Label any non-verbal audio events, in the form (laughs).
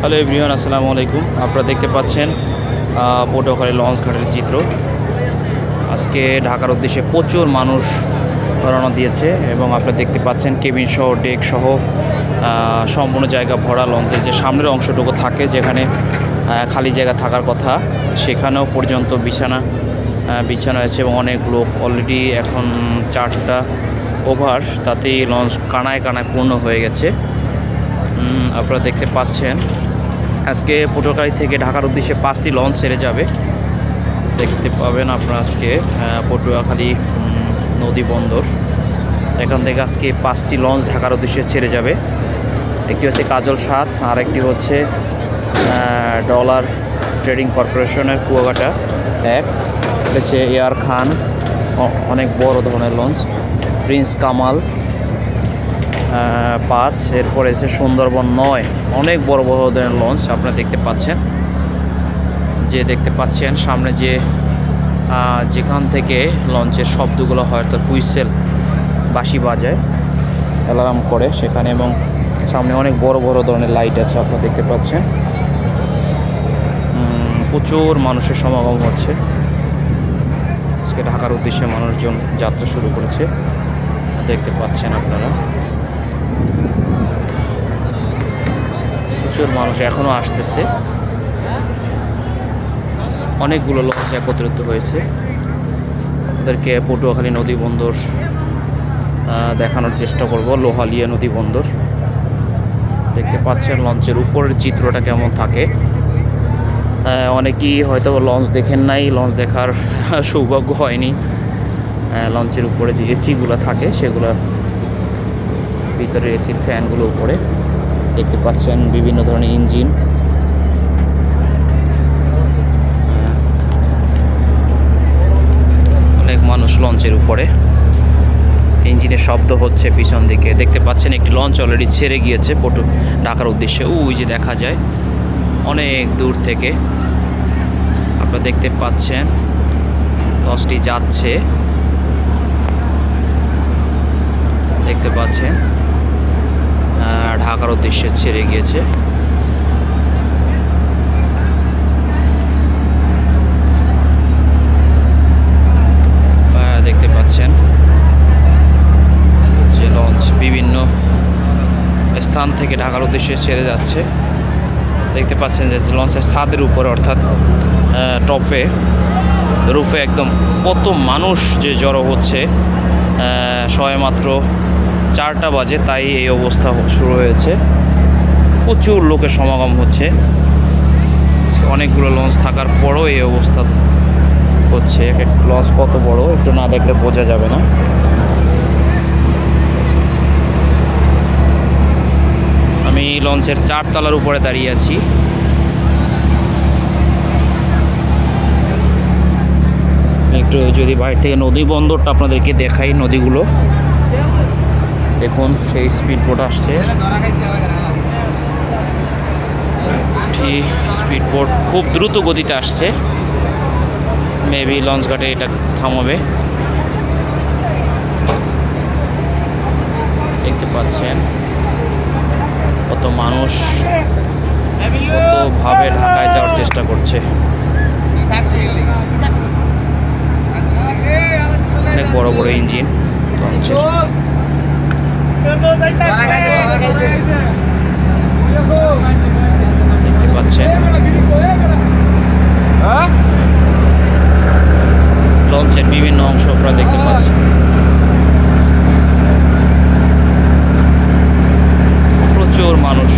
Hello everyone, আসসালামু আলাইকুম। আপনারা দেখতে পাচ্ছেন পটুয়াখালী লঞ্চ ঘাটের চিত্র। আজকে ঢাকার উদ্দেশ্যে প্রচুর মানুষ রওনা দিয়েছে এবং আপনারা দেখতে পাচ্ছেন, কেবিন সহ, ডেক সহ সম্পূর্ণ জায়গা ভরা লঞ্চের যে সামনের অংশটুকু থাকে, যেখানে খালি জায়গা থাকার কথা, সেখানেও পর্যন্ত বিছানা বিছানা হয়েছে এবং অনেক লোক অলরেডি এখন চারটা ওভার তাতেই লঞ্চ কানায় কানায় পূর্ণ হয়ে গেছে। আপনারা দেখতে পাচ্ছেন আজকে পটুয়াখালী থেকে ঢাকার উদ্দেশ্যে পাঁচটি লঞ্চ ছেড়ে যাবে। দেখতে পাবেন আপনারা আজকে পটুয়াখালী নদী বন্দর। এখান থেকে আজকে পাঁচটি লঞ্চ ঢাকার উদ্দেশ্যে ছেড়ে যাবে। একটি হচ্ছে কাজল সাত আর একটি হচ্ছে ডলার ট্রেডিং কর্পোরেশনের কুয়াকাটা এক। হচ্ছে এয়ার খান অনেক বড় ধরনের লঞ্চ প্রিন্স কামাল পাঁচ, এরপরে এসে সুন্দরবন নয়, অনেক বড় বড় ধরনের লঞ্চ আপনারা দেখতে পাচ্ছেন। যে দেখতে পাচ্ছেন, সামনে যে যেখান থেকে লঞ্চের শব্দগুলো হয়তো হুইসেল বাঁশি বাজায় অ্যালার্ম করে সেখানে এবং সামনে অনেক বড় বড় ধরনের লাইট আছে আপনারা দেখতে পাচ্ছেন। প্রচুর মানুষের সমাগম হচ্ছে। আজকে ঢাকার উদ্দেশ্যে মানুষজন যাত্রা শুরু করেছে। দেখতে পাচ্ছেন আপনারা। প্রচুর মানুষ এখনও আসতেছে। অনেকগুলো লঞ্চ একত্রিত হয়েছে। ওদেরকে পটুয়াখালী নদী বন্দর দেখানোর চেষ্টা করব। লোহালিয়া নদী বন্দর। দেখতে পাচ্ছেন লঞ্চের উপরের চিত্রটা কেমন থাকে। অনেকেই হয়তো লঞ্চ দেখেন নাই। লঞ্চ দেখার (laughs) সৌভাগ্য হয়নি। লঞ্চের উপরে যে এসিগুলো থাকে, সেগুলো ভিতরে এসির ফ্যানগুলো উপরে। দেখতে পাচ্ছেন বিভিন্ন ধরনের ইঞ্জিন। অনেক মানুষ লঞ্চের উপরে। ইঞ্জিনের শব্দ হচ্ছে পিছন দিকে। দেখতে পাচ্ছেন একটি লঞ্চ অলরেডি ছেড়ে গিয়েছে পটু ঢাকার উদ্দেশ্যে। ওই যে দেখা যায়। অনেক দূর থেকে। আপনারা দেখতে পাচ্ছেন, লঞ্চটি যাচ্ছে। দেখতে পাচ্ছেন। ঢাকার উদ্দেশ্যে ছেড়ে গিয়েছে। দেখতে পাচ্ছেন যে লঞ্চ বিভিন্ন স্থান থেকে ঢাকার উদ্দেশ্যে ছেড়ে যাচ্ছে। দেখতে পাচ্ছেন যে লঞ্চের ছাদের উপরে অর্থাৎ টপে রুফে একদম কত মানুষ যে জড়ো হচ্ছে আহ, সবেমাত্র চারটা বাজে, তাই এই অবস্থা শুরু হয়েছে। প্রচুর লোকের সমাগম হচ্ছে। অনেকগুলো লঞ্চ থাকার পরও এই অবস্থা হচ্ছে। লঞ্চ কত বড়, একটু না দেখলে বোঝা যাবে না। আমি লঞ্চের চারতলার উপরে দাঁড়িয়ে আছি। একটু যদি বাইরে থেকে নদী বন্দরটা আপনাদেরকে দেখাই নদীগুলো। দেখুন, সেই স্পিড বোট আসছে। স্পিড বোট খুব দ্রুত গতিতে আসছে। মেবি লঞ্চ ঘাটে এটা থামাবে। দেখতে পাচ্ছেন, কত মানুষ কতভাবে ঢাকায় যাওয়ার চেষ্টা করছে। অনেক বড় বড় ইঞ্জিন লঞ্চের লঞ্চের বিভিন্ন অংশ আপনারা দেখতে প্রচুর মানুষ।